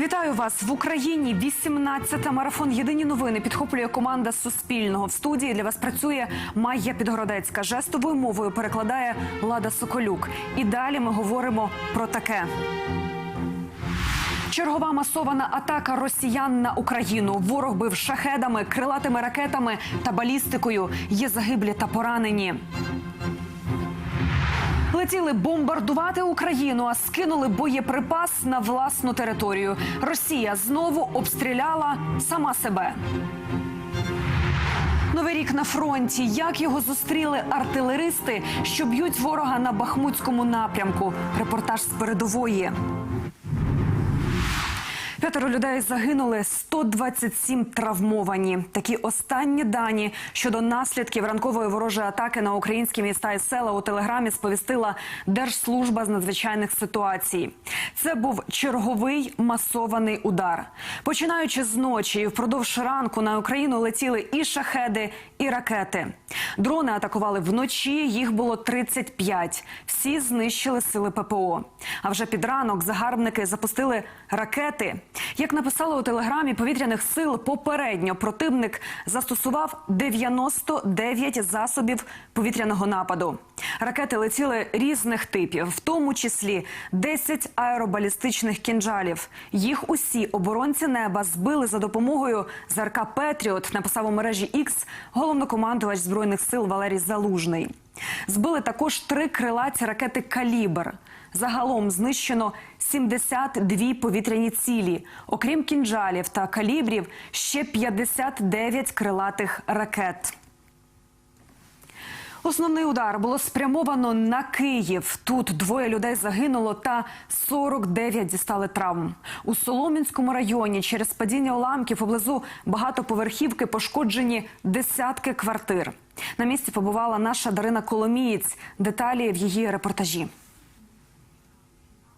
Вітаю вас в Україні. 18-та марафон. Єдині новини підхоплює команда Суспільного. В студії для вас працює Майя Підгородецька. Жестовою мовою перекладає Лада Соколюк. І далі ми говоримо про таке. Чергова масована атака росіян на Україну. Ворог бив шахедами, крилатими ракетами та балістикою. Є загиблі та поранені. Летіли бомбардувати Україну, а скинули боєприпас на власну територію. Росія знову обстріляла сама себе. Новий рік на фронті. Як його зустріли артилеристи, що б'ють ворога на бахмутському напрямку? Репортаж з передової. П'ятеро людей загинули, 127 травмовані. Такі останні дані щодо наслідків ранкової ворожої атаки на українські міста і села у телеграмі сповістила Держслужба з надзвичайних ситуацій. Це був черговий масований удар. Починаючи з ночі і впродовж ранку на Україну летіли і шахеди, і ракети. Дрони атакували вночі. Їх було 35. Всі знищили сили ППО. А вже під ранок загарбники запустили ракети. Як написали у телеграмі повітряних сил, попередньо противник застосував 99 засобів повітряного нападу. Ракети летіли різних типів, в тому числі 10 аеробалістичних кінжалів. Їх усі оборонці неба збили за допомогою ЗРК Петріот. Написав у мережі X головнокомандувач збройних сил Валерій Залужний. Збили також три крилаті ракети Калібр. Загалом знищено 72 повітряні цілі. Окрім кінжалів та калібрів, ще 59 крилатих ракет. Основний удар було спрямовано на Київ. Тут двоє людей загинуло та 49 дістали травм. У Солом'янському районі через падіння уламків поблизу багатоповерхівки пошкоджені десятки квартир. На місці побувала наша Дарина Коломієць. Деталі в її репортажі.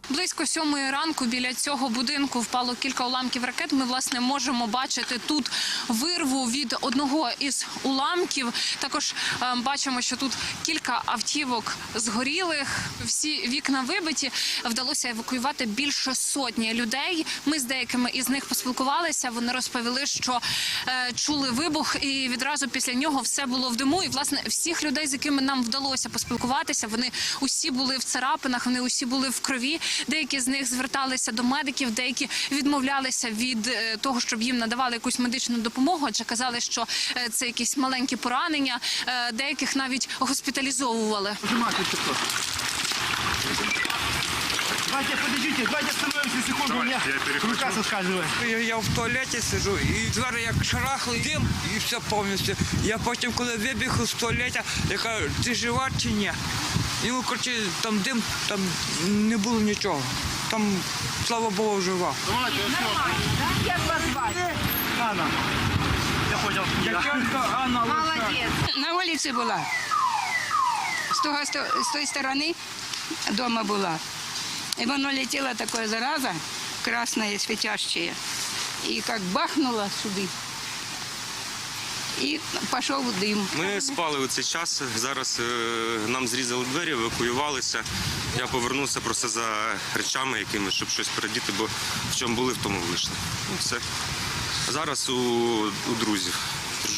Близько сьомої ранку біля цього будинку впало кілька уламків ракет. Ми власне можемо бачити тут вирву від одного із уламків. Також е, бачимо, що тут кілька автівок згорілих. Всі вікна вибиті. Вдалося евакуювати більше сотні людей. Ми з деякими із них поспілкувалися. Вони розповіли, що е, чули вибух, і відразу після нього все було в диму. І власне всіх людей, з якими нам вдалося поспілкуватися, вони усі були в царапинах, вони усі були в крові. Деякі з них зверталися до медиків, деякі відмовлялися від е, того, щоб їм надавали якусь медичну допомогу, адже казали, що е, це якісь маленькі поранення. Е, Деяких навіть госпіталізовували. Давайте, подождите, давайте остановимся секунду, у меня рука соскальзывает. Я, я в туалеті сиджу, і двері як шарахли дим, і все повністю. Я потім, коли вибіг з туалета, я кажу, ти жива чи ні? І ну, коротше, там дим, там не було нічого. Там, слава Богу, жива. Анна. Я понял. Анна На вулиці була. З, того, з тої сторони дома була. І воно летіло таке зараза, красне, світяще. І як бахнуло сюди. І пішов дим. Ми спали у цей час. Зараз е, нам зрізали двері, евакуювалися. Я повернувся просто за речами, якими, щоб щось передіти, бо в чому були, в тому вийшли. Ну, все. Зараз у, у друзів,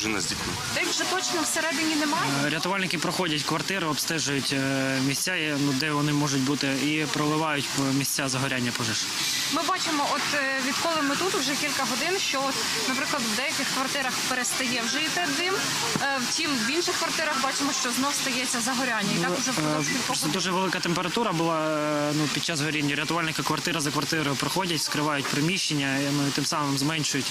дружина з дітьми. Де вже точно всередині немає. Рятувальники проходять квартири, обстежують е, місця, е, ну, де вони можуть бути, і проливають місця загоряння пожеж. Ми бачимо, от е, відколи ми тут вже кілька годин, що, от, наприклад, в деяких квартирах перестає вже йти дим. Е, Втім, в інших квартирах бачимо, що знов стається загоряння. І так уже Е, впродовж кількох Просто годин. дуже велика температура була е, ну, під час горіння. Рятувальники квартира за квартирою проходять, скривають приміщення, і, ну, і тим самим зменшують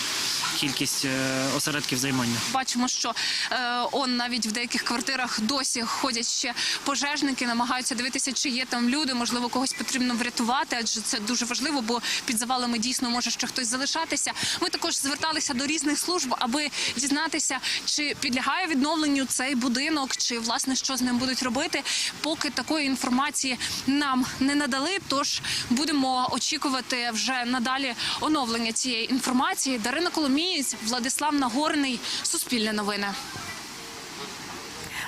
кількість е, осередків займання. Бачимо, що е, он навіть в деяких квартирах досі ходять ще пожежники, намагаються дивитися, чи є там люди. Можливо, когось потрібно врятувати, адже це дуже важливо, бо під завалами дійсно може ще хтось залишатися. Ми також зверталися до різних служб, аби дізнатися, чи підлягає відновленню цей будинок, чи власне що з ним будуть робити. Поки такої інформації нам не надали. Тож будемо очікувати вже надалі оновлення цієї інформації. Дарина Коломієць, Владислав Нагорний, Суспільне новини.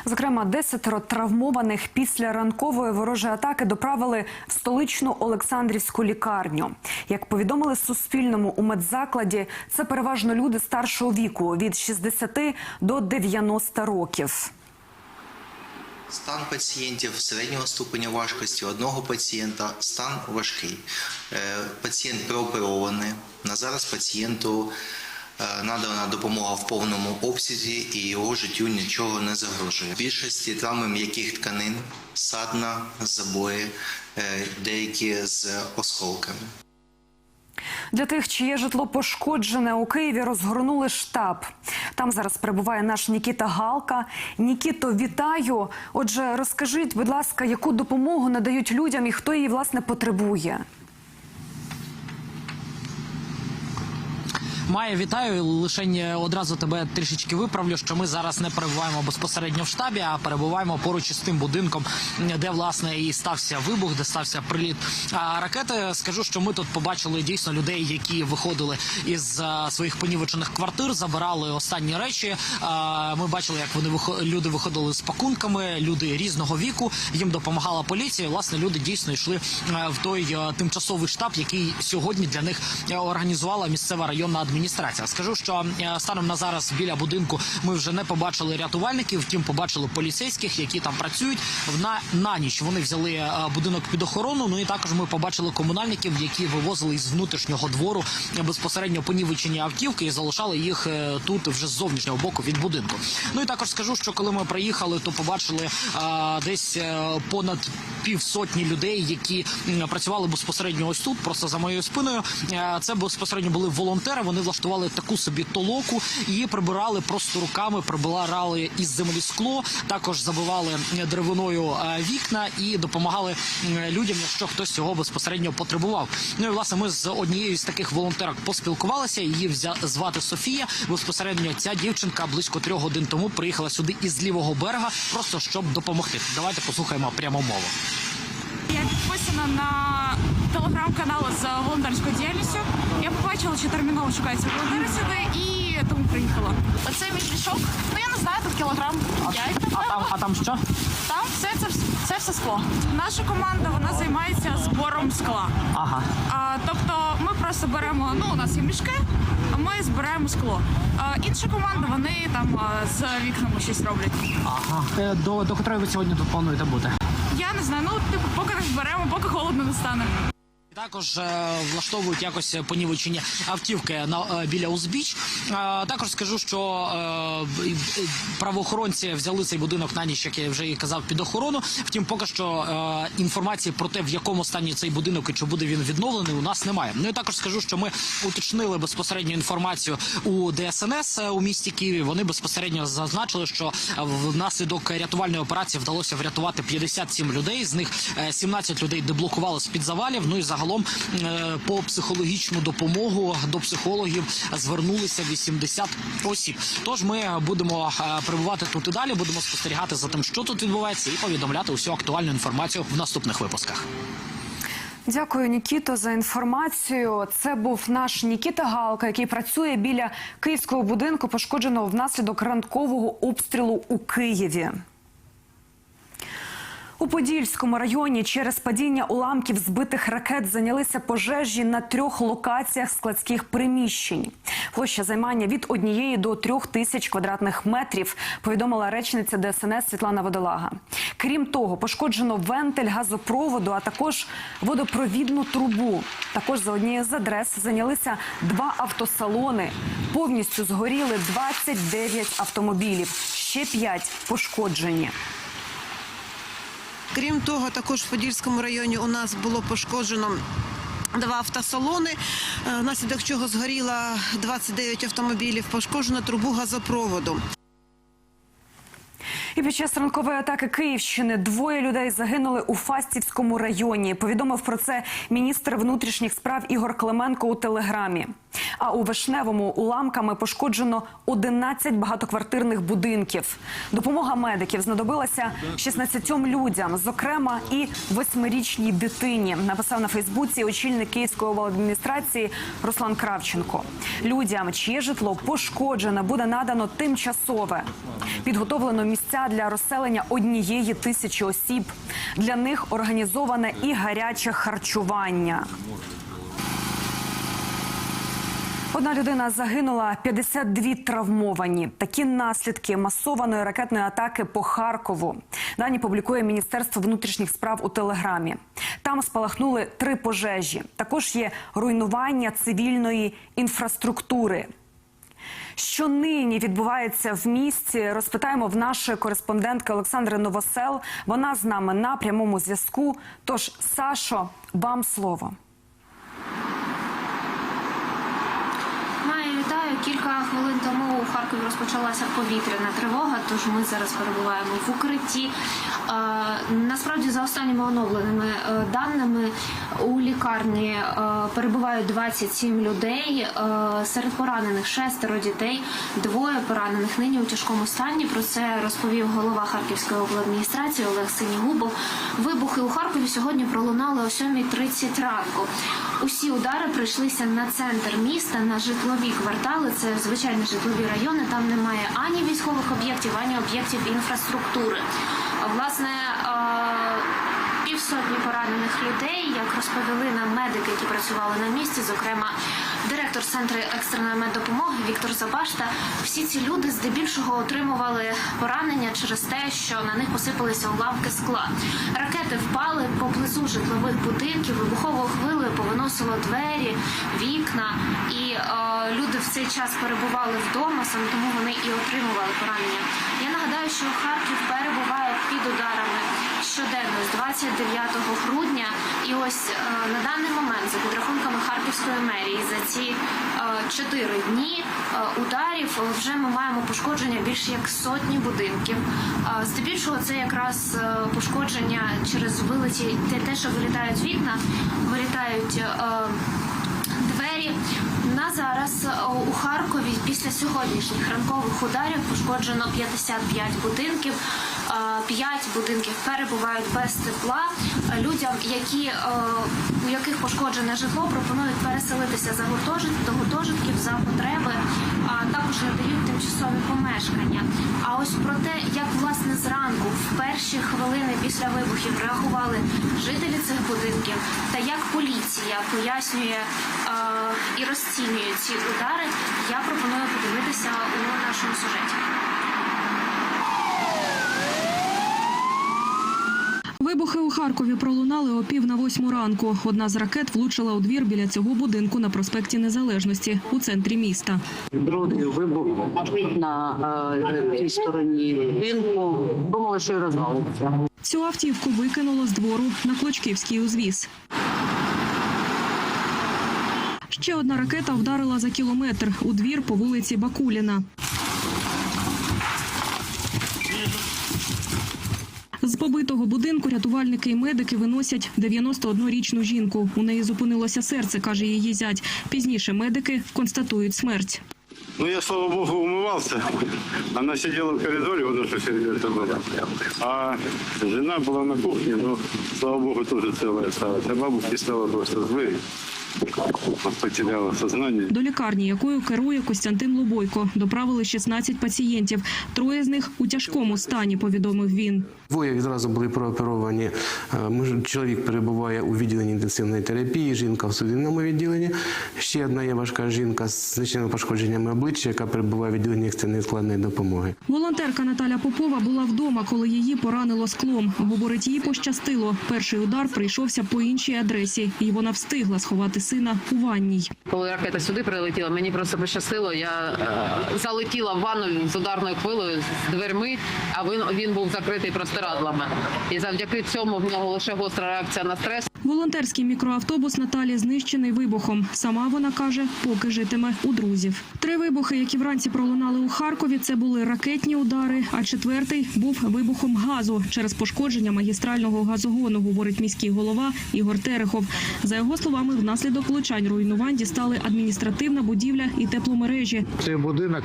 Зокрема, десятеро травмованих після ранкової ворожої атаки доправили в столичну Олександрівську лікарню. Як повідомили Суспільному у медзакладі, це переважно люди старшого віку від 60 до 90 років. Стан пацієнтів середнього ступеня важкості одного пацієнта стан важкий. Е, Пацієнт прооперований. На зараз пацієнту надана допомога в повному обсязі і його життю нічого не загрожує. Більшості травми м'яких тканин, садна, забої, е, деякі з осколками. Для тих, чиє житло пошкоджене у Києві, розгорнули штаб. Там зараз перебуває наш Нікіта Галка. Нікіто, вітаю. Отже, розкажіть, будь ласка, яку допомогу надають людям і хто її власне потребує? Має вітаю. Лише одразу тебе трішечки виправлю, що ми зараз не перебуваємо безпосередньо в штабі, а перебуваємо поруч із тим будинком, де власне і стався вибух, де стався приліт а, ракети. Скажу, що ми тут побачили дійсно людей, які виходили із своїх понівечених квартир, забирали останні речі. Ми бачили, як вони вихо- люди виходили з пакунками, люди різного віку. Їм допомагала поліція. Власне, люди дійсно йшли в той тимчасовий штаб, який сьогодні для них організувала місцева районна адміністрація. Скажу, що е, станом на зараз біля будинку ми вже не побачили рятувальників, втім побачили поліцейських, які там працюють. На, на ніч вони взяли е, будинок під охорону. Ну і також ми побачили комунальників, які вивозили із внутрішнього двору безпосередньо понівечені автівки і залишали їх е, тут вже з зовнішнього боку від будинку. Ну і також скажу, що коли ми приїхали, то побачили е, десь понад півсотні людей, які працювали безпосередньо ось тут, просто за моєю спиною. Це безпосередньо були волонтери. Вони влаштували таку собі толоку і прибирали просто руками, прибирали із землі скло. Також забивали е, деревиною е, вікна і допомагали людям, якщо хтось цього безпосередньо потребував. Ну і власне ми з однією з таких волонтерок поспілкувалися. Її взя- звати Софія. Безпосередньо ця дівчинка близько трьох годин тому приїхала сюди із лівого берега, просто щоб допомогти. Давайте послухаємо пряму мову. Я підписана на телеграм-канал з волонтерською діяльністю. Я побачила, що терміново шукаються волонтери сюди і тому приїхала. Оце мій мішок. Ну я не знаю, тут кілограм 5, напевно. а там що? Там все це, це все скло. Наша команда вона займається збором скла. Ага. А, тобто ми просто беремо, ну у нас є мішки, а ми збираємо скло. А, інша команда, вони там а, з вікнами щось роблять. Ага. Е, До, до котрої ви сьогодні тут плануєте бути? Я не знаю, ну типу, поки не зберемо, поки холодно не стане. Також е, влаштовують якось понівечені автівки на е, біля узбіч. Е, також скажу, що правоохоронці взяли цей будинок на ніч, як я вже і казав, під охорону. Втім, поки що інформації про те, в якому стані цей будинок і чи буде він відновлений, у нас немає. Ну і також скажу, що ми уточнили безпосередню інформацію у ДСНС у місті Києві. Вони безпосередньо зазначили, що внаслідок рятувальної операції вдалося врятувати 57 людей. З них е, 17 людей деблокували з під завалів. Ну і загалом е, по психологічну допомогу до психологів звернулися 80 осіб. Тож ми будемо е, перебувати тут і далі. Будемо спостерігати за тим, що тут відбувається, і повідомляти усю актуальну інформацію в наступних випусках. Дякую, Нікіто, за інформацію. Це був наш Нікіта Галка, який працює біля київського будинку, пошкодженого внаслідок ранкового обстрілу у Києві. У Подільському районі через падіння уламків збитих ракет зайнялися пожежі на трьох локаціях складських приміщень. Площа займання від однієї до трьох тисяч квадратних метрів. Повідомила речниця ДСНС Світлана Водолага. Крім того, пошкоджено вентиль газопроводу, а також водопровідну трубу. Також за однією з адрес зайнялися два автосалони. Повністю згоріли 29 автомобілів. Ще п'ять пошкоджені. Крім того, також в Подільському районі у нас було пошкоджено. Два автосалони, е, внаслідок чого згоріло 29 автомобілів, пошкоджено трубу газопроводу. І під час ранкової атаки Київщини двоє людей загинули у Фастівському районі. Повідомив про це міністр внутрішніх справ Ігор Клименко у телеграмі. А у Вишневому уламками пошкоджено 11 багатоквартирних будинків. Допомога медиків знадобилася 16 людям, зокрема і восьмирічній дитині. Написав на Фейсбуці очільник Київської обладміністрації Руслан Кравченко. Людям, чиє житло пошкоджене, буде надано тимчасове. Підготовлено місця для розселення однієї тисячі осіб. Для них організоване і гаряче харчування. Одна людина загинула, 52 травмовані. Такі наслідки масованої ракетної атаки по Харкову. Дані публікує Міністерство внутрішніх справ у телеграмі. Там спалахнули три пожежі. Також є руйнування цивільної інфраструктури. Що нині відбувається в місті, розпитаємо в нашої кореспондентки Олександри Новосел. Вона з нами на прямому зв'язку. Тож, Сашо, вам слово. Вітаю. Кілька хвилин тому у Харкові розпочалася повітряна тривога, тож ми зараз перебуваємо в укритті. Е, насправді, за останніми оновленими е, даними, у лікарні е, перебувають 27 людей. Серед поранених шестеро дітей, двоє поранених нині у тяжкому стані. Про це розповів голова Харківської обладміністрації Олег Синігубов. Вибухи у Харкові сьогодні пролунали о 7.30 ранку. Усі удари прийшлися на центр міста, на житлові квартали. Це звичайні житлові райони. Там немає ані військових об'єктів, ані об'єктів інфраструктури. Власне, півсотні поранених людей, як розповіли нам медики, які працювали на місці, зокрема директор центру екстреної меддопомоги Віктор Забашта. Всі ці люди здебільшого отримували поранення через те, що на них посипалися уламки скла. Ракети впали поблизу житлових будинків, вибуховою хвилею повиносило двері, вікна, і е, люди в цей час перебували вдома, саме тому вони і отримували поранення. Я нагадаю, що Харків перебуває під ударами щоденно з 29 грудня. І ось е, на даний момент, за підрахунками Харківської мерії, за ці е, чотири дні е, ударів е, вже ми маємо пошкодження більш як сотні будинків. Е, Здебільшого це якраз е, пошкодження через вилеті те, що вилітають вікна, вилітають. Е, на зараз е, у Харкові після сьогоднішніх ранкових ударів пошкоджено 55 будинків. Е, П'ять будинків перебувають без тепла. Людям, які е, у яких пошкоджене житло, пропонують переселитися за гуртожитки до гуртожитків за потреби, а також надають тимчасові помешкання. А ось про те, як власне зранку, в перші хвилини після вибухів реагували жителі цих будинків, та як поліція пояснює і розцінює ці удари, я пропоную подивитися у нашому сюжеті. Вибухи у Харкові пролунали о пів на восьму ранку. Одна з ракет влучила у двір біля цього будинку на проспекті Незалежності у центрі міста. Другий вибух на е, тій стороні будинку. Думали, що й розвалиться. Цю автівку викинуло з двору на Клочківський узвіз. Ще одна ракета вдарила за кілометр у двір по вулиці Бакуліна. З побитого будинку рятувальники і медики виносять 91-річну жінку. У неї зупинилося серце, каже її зять. Пізніше медики констатують смерть. Ну, я, слава богу, умывался. Она сидела в коридоре, вот что сердце было. А жена была на кухне, но, слава богу, тоже целая осталась. А бабушке стало просто злой. Потеряла сознание. До лікарні, якою керує Костянтин Лубойко, доправили 16 пацієнтів. Троє з них у тяжкому стані, повідомив він. Двоє відразу були прооперовані. Е, муж- Чоловік перебуває у відділенні інтенсивної терапії, жінка в судинному відділенні. Ще одна є важка жінка з значними пошкодженнями обличчя, яка перебуває в відділенні екстреної складної допомоги. Волонтерка Наталя Попова була вдома, коли її поранило склом. Говорить, їй пощастило. Перший удар прийшовся по іншій адресі, і вона встигла сховати сина у ванній. Коли ракета сюди прилетіла, мені просто пощастило. Я е, залетіла в ванну з ударною хвилею з дверми, а він, він був закритий простирадлами. І завдяки цьому в нього лише гостра реакція на стрес. Волонтерський мікроавтобус Наталі знищений вибухом. Сама вона каже, поки житиме у друзів. Три вибухи, які вранці пролунали у Харкові, це були ракетні удари. А четвертий був вибухом газу через пошкодження магістрального газогону, говорить міський голова Ігор Терехов. За його словами, внаслідок влучань руйнувань дістали адміністративна будівля і тепломережі. Цей будинок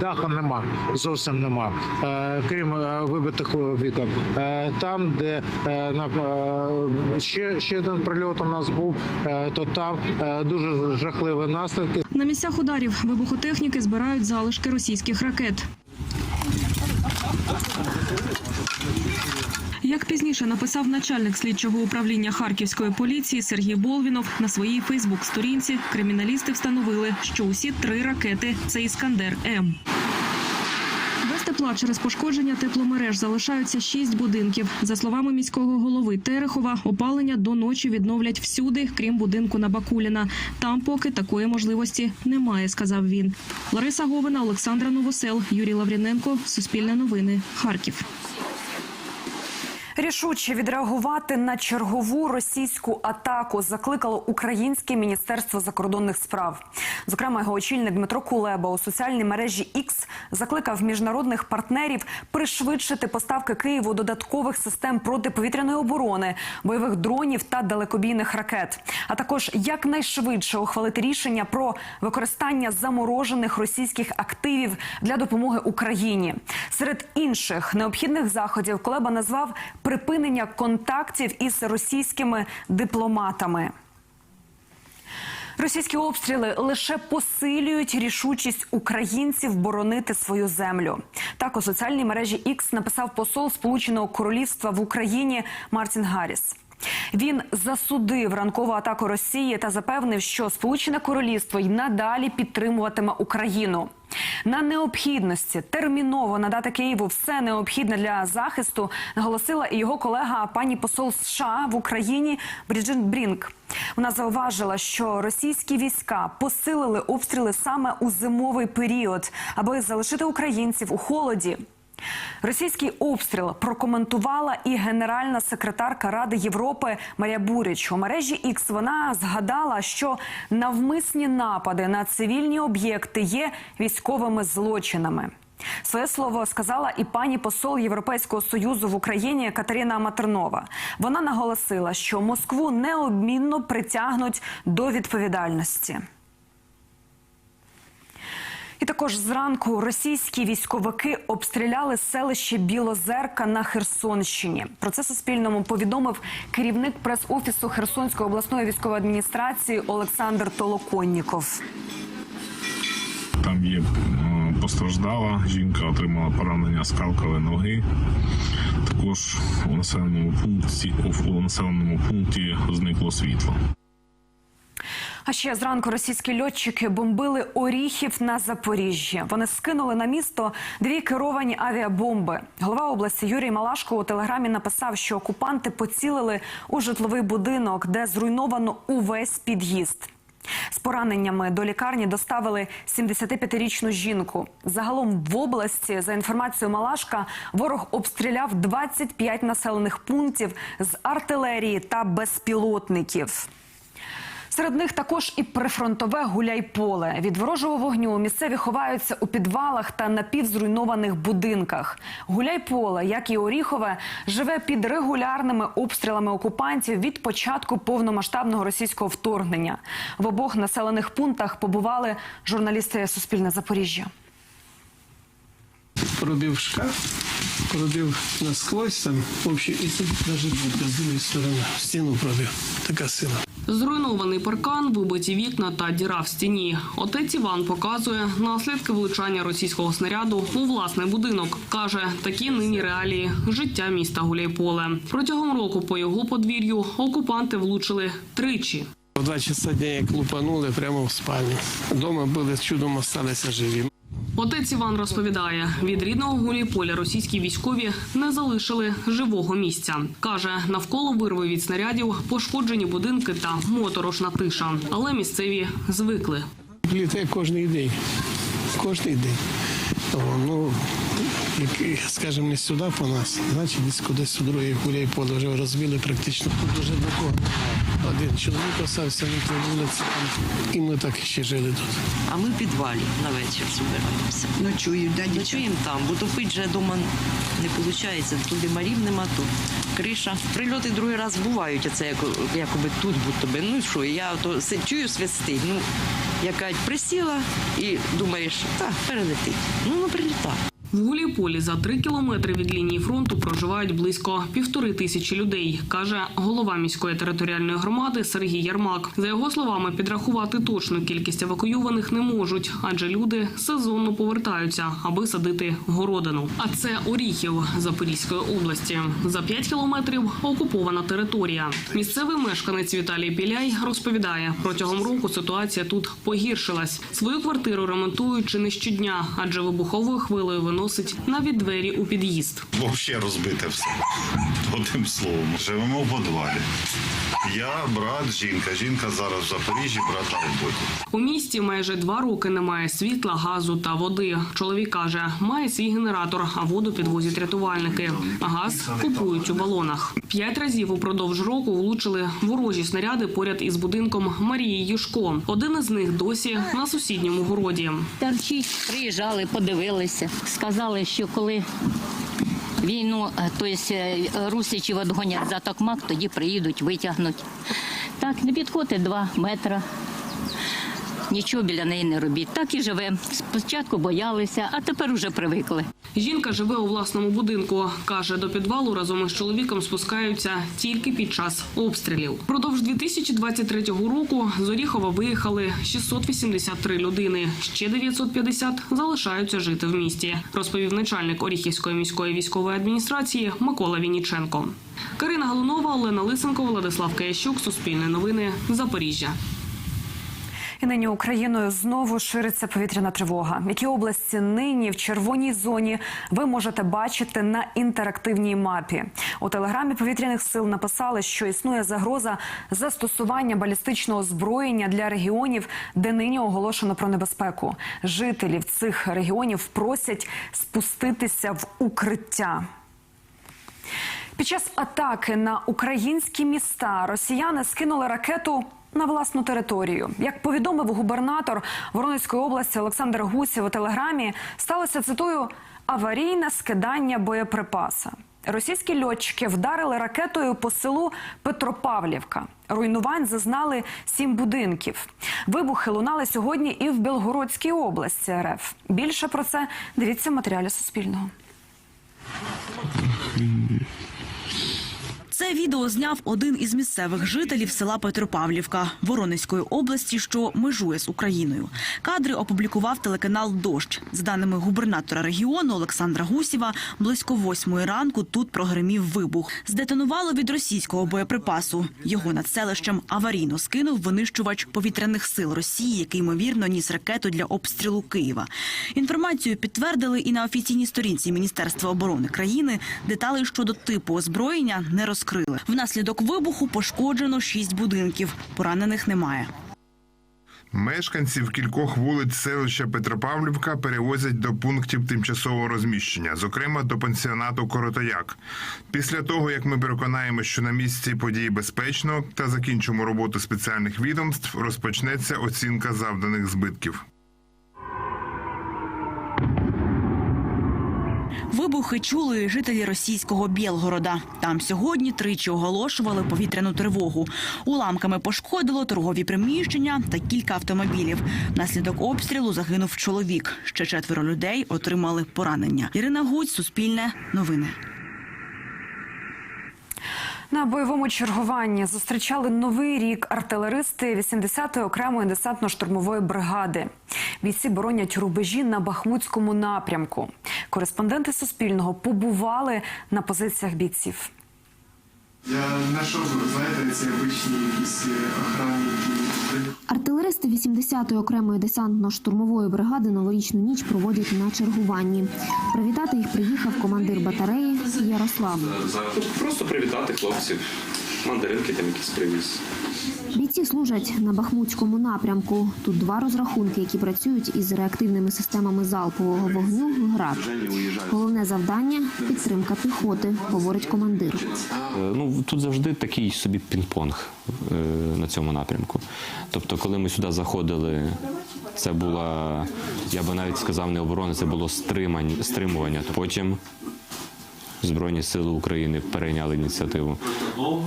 даху нема, зовсім нема, е, крім е, вибитих вікон. Е, Там, де на, ще, ще один прильот у нас був, е, то там е, дуже жахливі наслідки. На місцях ударів вибухотехніки збирають залишки російських ракет. Як пізніше написав начальник слідчого управління Харківської поліції Сергій Болвінов на своїй Фейсбук-сторінці, криміналісти встановили, що усі три ракети це Іскандер М. Тепла через пошкодження тепломереж залишаються шість будинків. За словами міського голови Терехова, опалення до ночі відновлять всюди, крім будинку на Бакуліна. Там поки такої можливості немає, сказав він. Лариса Говина, Олександра Новосел, Юрій Лавріненко. Суспільне новини. Харків. Рішуче відреагувати на чергову російську атаку закликало Українське міністерство закордонних справ. Зокрема, його очільник Дмитро Кулеба у соціальній мережі X закликав міжнародних партнерів пришвидшити поставки Києву додаткових систем протиповітряної оборони, бойових дронів та далекобійних ракет, а також якнайшвидше ухвалити рішення про використання заморожених російських активів для допомоги Україні. Серед інших необхідних заходів Кулеба назвав припинення контактів із російськими дипломатами. Російські обстріли лише посилюють рішучість українців боронити свою землю. Так у соціальній мережі X написав посол Сполученого Королівства в Україні Мартін Гарріс. Він засудив ранкову атаку Росії та запевнив, що Сполучене Королівство й надалі підтримуватиме Україну. На необхідності терміново надати Києву все необхідне для захисту наголосила і його колега пані посол США в Україні Бріджит Брінк. Вона зауважила, що російські війська посилили обстріли саме у зимовий період, аби залишити українців у холоді. Російський обстріл прокоментувала і генеральна секретарка Ради Європи Марія Бурич. У мережі X вона згадала, що навмисні напади на цивільні об'єкти є військовими злочинами. Своє слово сказала і пані посол Європейського союзу в Україні Катерина Матернова. Вона наголосила, що Москву неодмінно притягнуть до відповідальності. І також зранку російські військовики обстріляли селище Білозерка на Херсонщині. Про це Суспільному повідомив керівник прес-офісу Херсонської обласної військової адміністрації Олександр Толоконніков. Там є е, постраждала, жінка отримала поранення скалкової ноги. Також у населеному пункті у населеному пункті зникло світло. А ще зранку російські льотчики бомбили Оріхів на Запоріжжі. Вони скинули на місто дві керовані авіабомби. Голова області Юрій Малашко у телеграмі написав, що окупанти поцілили у житловий будинок, де зруйновано увесь під'їзд. З пораненнями до лікарні доставили 75-річну жінку. Загалом в області, за інформацією Малашка, ворог обстріляв 25 населених пунктів з артилерії та безпілотників. Серед них також і прифронтове гуляйполе. Від ворожого вогню місцеві ховаються у підвалах та напівзруйнованих будинках. Гуляйполе, як і Оріхове, живе під регулярними обстрілами окупантів від початку повномасштабного російського вторгнення. В обох населених пунктах побували журналісти Суспільне Запоріжжя. пробив шкаф, пробив насквозь там, в і тут навіть будка з другої сторони, стіну пробив. Така сила. Зруйнований паркан, вибиті вікна та діра в стіні. Отець Іван показує наслідки влучання російського снаряду у власний будинок. каже, такі нині реалії життя міста Гуляйполе. Протягом року по його подвір'ю окупанти влучили тричі. В два часа дня як лупанули прямо в спальню. Дома були чудом осталися живі. Отець Іван розповідає, від рідного Гуляйполя російські військові не залишили живого місця. каже, навколо вирви від снарядів, пошкоджені будинки та моторошна тиша. Але місцеві звикли. Літає кожен день. Кожен день. Ну, скажімо, не сюди по нас, значить десь кудись у другий гуляй поле вже розбили практично. Тут нікого немає. Один чоловік остався на тій вулиці, і ми так ще жили тут. А ми в підвалі на вечір збираємося. Ночуємо, да, Ночуємо там, бо топити вже вдома не виходить. Тут димарів нема, тут криша. Прильоти другий раз бувають, оце як, якоби тут будто би. Ну і що, я то чую свистить. Ну, яка присіла і думаєш, так, перелетить. Ну, ну прилітає. В Гуляйполі за три кілометри від лінії фронту проживають близько півтори тисячі людей, каже голова міської територіальної громади Сергій Ярмак. За його словами, підрахувати точну кількість евакуйованих не можуть, адже люди сезонно повертаються, аби садити городину. А це Оріхів Запорізької області. За п'ять кілометрів окупована територія. Місцевий мешканець Віталій Піляй розповідає, протягом року ситуація тут погіршилась. Свою квартиру ремонтують чи не щодня, адже вибуховою хвилею виносить навіть двері у під'їзд. Взагалі розбите все. Одним словом, живемо в подвалі. Я, брат, жінка. Жінка зараз в Запоріжжі, брат на роботі. У місті майже два роки немає світла, газу та води. Чоловік каже, має свій генератор, а воду підвозять рятувальники. А газ купують у балонах. П'ять разів упродовж року влучили ворожі снаряди поряд із будинком Марії Юшко. Один із них досі на сусідньому городі. Торчить, приїжджали, подивилися. Сказали, що коли війну, е, тобто русичів відгонять за токмак, тоді приїдуть, витягнуть. Так, не підходить два метри. Нічого біля неї не робіть. Так і живе. Спочатку боялися, а тепер уже привикли. Жінка живе у власному будинку. Каже, до підвалу разом із чоловіком спускаються тільки під час обстрілів. Продовж 2023 року з Оріхова виїхали 683 людини. Ще 950 залишаються жити в місті, розповів начальник Оріхівської міської військової адміністрації Микола Вініченко. Карина Галунова, Олена Лисенко, Владислав Киящук, Суспільне новини, Запоріжжя. І нині Україною знову шириться повітряна тривога. Які області нині в червоній зоні ви можете бачити на інтерактивній мапі. У телеграмі повітряних сил написали, що існує загроза застосування балістичного озброєння для регіонів, де нині оголошено про небезпеку. Жителів цих регіонів просять спуститися в укриття. Під час атаки на українські міста росіяни скинули ракету на власну територію. Як повідомив губернатор Воронезької області Олександр Гусєв у телеграмі, сталося цитую аварійне скидання боєприпаса. Російські льотчики вдарили ракетою по селу Петропавлівка. Руйнувань зазнали сім будинків. Вибухи лунали сьогодні і в Білгородській області РФ. Більше про це дивіться в матеріалі Суспільного. Це відео зняв один із місцевих жителів села Петропавлівка Воронезької області, що межує з Україною. Кадри опублікував телеканал Дощ. За даними губернатора регіону Олександра Гусєва, близько восьмої ранку тут прогремів вибух. Здетонувало від російського боєприпасу. Його над селищем аварійно скинув винищувач повітряних сил Росії, який ймовірно ніс ракету для обстрілу Києва. Інформацію підтвердили і на офіційній сторінці Міністерства оборони країни. Деталей щодо типу озброєння не розкрили. Внаслідок вибуху пошкоджено шість будинків. Поранених немає. Мешканців кількох вулиць селища Петропавлівка перевозять до пунктів тимчасового розміщення, зокрема до пансіонату Коротояк. Після того, як ми переконаємо, що на місці події безпечно та закінчимо роботу спеціальних відомств, розпочнеться оцінка завданих збитків. Вибухи чули жителі російського Білгорода. Там сьогодні тричі оголошували повітряну тривогу. Уламками пошкодило торгові приміщення та кілька автомобілів. Внаслідок обстрілу загинув чоловік. Ще четверо людей отримали поранення. Ірина Гуць, Суспільне, новини. На бойовому чергуванні зустрічали новий рік артилеристи 80-ї окремої десантно-штурмової бригади. Бійці боронять рубежі на Бахмутському напрямку. Кореспонденти Суспільного побували на позиціях бійців. Я знайшов, знаєте, ці обичні якісь охранники. Артилеристи 80-ї окремої десантно-штурмової бригади новорічну ніч проводять на чергуванні. Привітати їх приїхав командир батареї Ярослав. Просто привітати хлопців, мандаринки там якісь привіз. Бійці служать на Бахмутському напрямку. Тут два розрахунки, які працюють із реактивними системами залпового вогню ГРАД. Головне завдання підтримка піхоти, говорить командир. Е, Ну тут завжди такий собі пінг-понг е, на цьому напрямку. Тобто, коли ми сюди заходили, це була, я би навіть сказав, не оборона, це було стримування. Потім Збройні сили України перейняли ініціативу.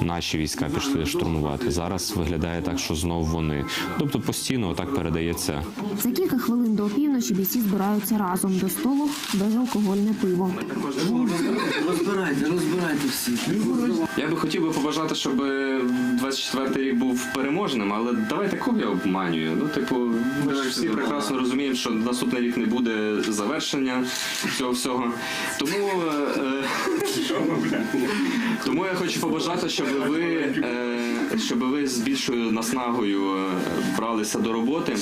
Наші війська пішли штурмувати. Зараз виглядає так, що знов вони. Тобто постійно отак передається За кілька хвилин до опівночі бійці збираються разом до столу безалкогольне пиво. Розбирайте, розбирайте всі. Я би хотів би побажати, щоб 24-й рік був переможним, але давайте кого я обманюю. Ну, типу, ми ж всі прекрасно розуміємо, що наступний рік не буде завершення цього всього. Тому, е, тому я хочу побажати, щоб ви, е, щоб ви з більшою наснагою е, бралися до роботи.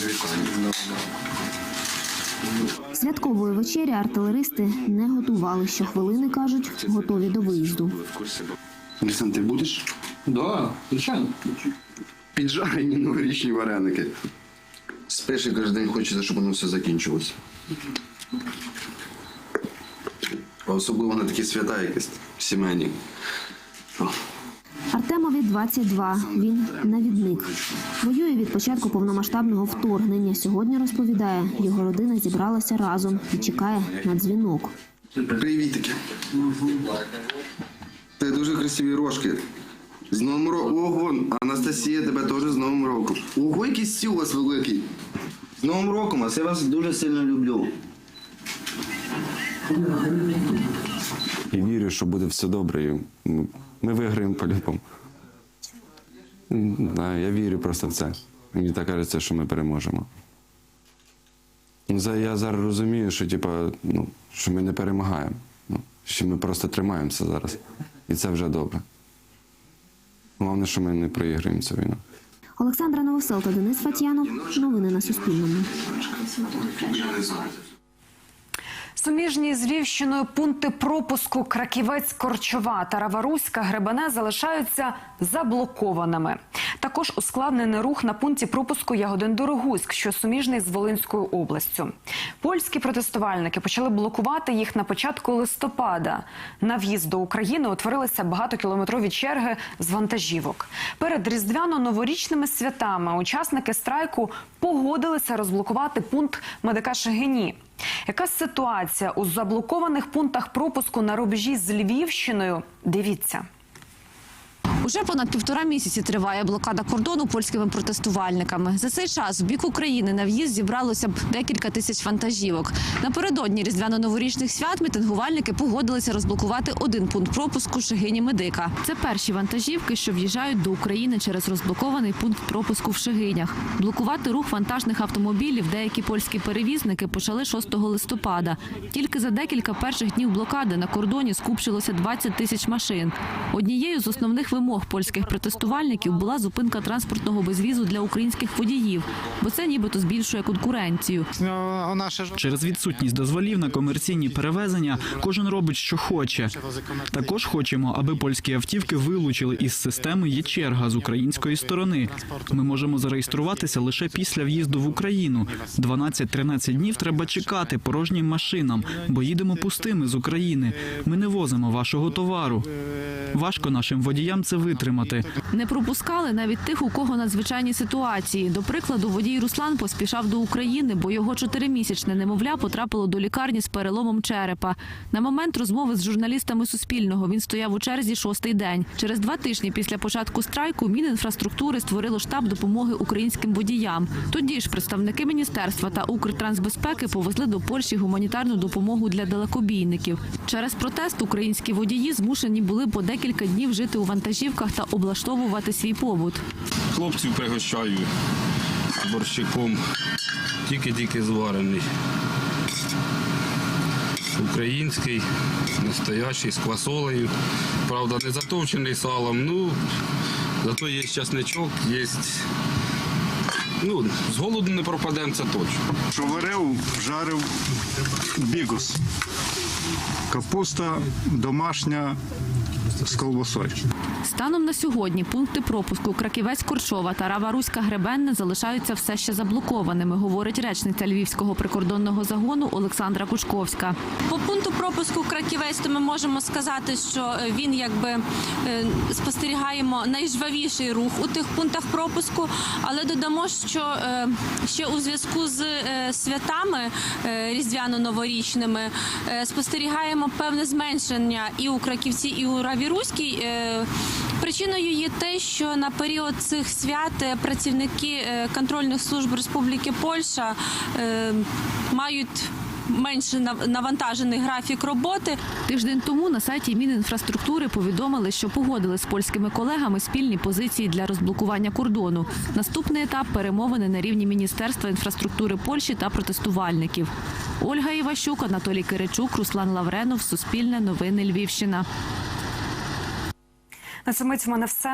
Святкової вечері артилеристи не готували. Щохвилини, кажуть, готові до виїзду. Олександр, ти будеш? Да, звичайно. Піджарені новорічні вареники. Кожен день хочеться, щоб воно все закінчилося. А особливо на такі свята якісь сімейні. Артемові 22. Він навідник. Воює від початку повномасштабного вторгнення. Сьогодні розповідає, його родина зібралася разом і чекає на дзвінок. Привітики. Ти дуже красиві рожки. З Новим роком. Ого, Анастасія, тебе теж з Новим роком. Ого, який стіл у вас великий. З Новим роком, а я вас дуже сильно люблю. і вірю, що буде все добре. Ми виграємо по-любому. Знаю, Я вірю просто в це. Мені так кажеться, що ми переможемо. Ну, Я зараз розумію, що, типа, ну, що ми не перемагаємо. Ну, що ми просто тримаємося зараз. І це вже добре. Головне, що ми не проіграємо цю війну. Олександра Новосел та Денис Фатьянов. Новини на Суспільному. Суміжні з Львівщиною пункти пропуску Краківець, Корчова та Раваруська Гребене залишаються заблокованими. Також ускладнений рух на пункті пропуску Ягодин Дорогуськ, що суміжний з Волинською областю. Польські протестувальники почали блокувати їх на початку листопада. На в'їзд до України утворилися багатокілометрові черги з вантажівок. Перед різдвяно-новорічними святами учасники страйку погодилися розблокувати пункт медика Шегині. Яка ситуація у заблокованих пунктах пропуску на рубежі з Львівщиною? Дивіться. Уже понад півтора місяці триває блокада кордону польськими протестувальниками. За цей час в бік України на в'їзд зібралося б декілька тисяч вантажівок. Напередодні різдвяно-новорічних свят мітингувальники погодилися розблокувати один пункт пропуску Шегині Медика. Це перші вантажівки, що в'їжджають до України через розблокований пункт пропуску в Шегинях. Блокувати рух вантажних автомобілів деякі польські перевізники почали 6 листопада. Тільки за декілька перших днів блокади на кордоні скупчилося 20 тисяч машин. Однією з основних вимог польських протестувальників була зупинка транспортного безвізу для українських водіїв, бо це нібито збільшує конкуренцію. Через відсутність дозволів на комерційні перевезення кожен робить, що хоче. Також хочемо, аби польські автівки вилучили із системи є черга з української сторони. Ми можемо зареєструватися лише після в'їзду в Україну. 12-13 днів треба чекати порожнім машинам, бо їдемо пустими з України. Ми не возимо вашого товару. Важко нашим водіям це витримати. Не пропускали навіть тих, у кого надзвичайні ситуації. До прикладу, водій Руслан поспішав до України, бо його чотиримісячне немовля потрапило до лікарні з переломом черепа. На момент розмови з журналістами Суспільного він стояв у черзі шостий день. Через два тижні після початку страйку Мінінфраструктури створило штаб допомоги українським водіям. Тоді ж представники міністерства та Укртрансбезпеки повезли до Польщі гуманітарну допомогу для далекобійників. Через протест українські водії змушені були по декілька днів жити у вантажівках та облаштовувати свій побут. Хлопців пригощаю борщиком, тільки-тільки зварений. Український, настоящий, з квасолею. Правда, не затовчений салом, ну, зато є часничок, є. Ну, з голоду не пропадемо, це точно. Що варив, жарив бігус. Капуста домашня, з колбасою. Станом на сьогодні пункти пропуску Краківець Корчова та Рава Руська Гребенне залишаються все ще заблокованими, говорить речниця Львівського прикордонного загону Олександра Кучковська. Пункту пропуску Краківець, то ми можемо сказати, що е, він якби е, спостерігаємо найжвавіший рух у тих пунктах пропуску, але додамо, що е, ще у зв'язку з святами різдвяно-новорічними спостерігаємо певне зменшення і у Краківці, і у Равіруській. Причиною є те, що на період цих свят працівники контрольних служб Республіки Польща мають менше нав- навантажений графік роботи. Тиждень тому на сайті Мінінфраструктури повідомили, що погодили з польськими колегами спільні позиції для розблокування кордону. Наступний етап перемовини на рівні Міністерства інфраструктури Польщі та протестувальників. Ольга Іващук, Анатолій Киричук, Руслан Лавренов, Суспільне новини Львівщина. На цьому в мене все.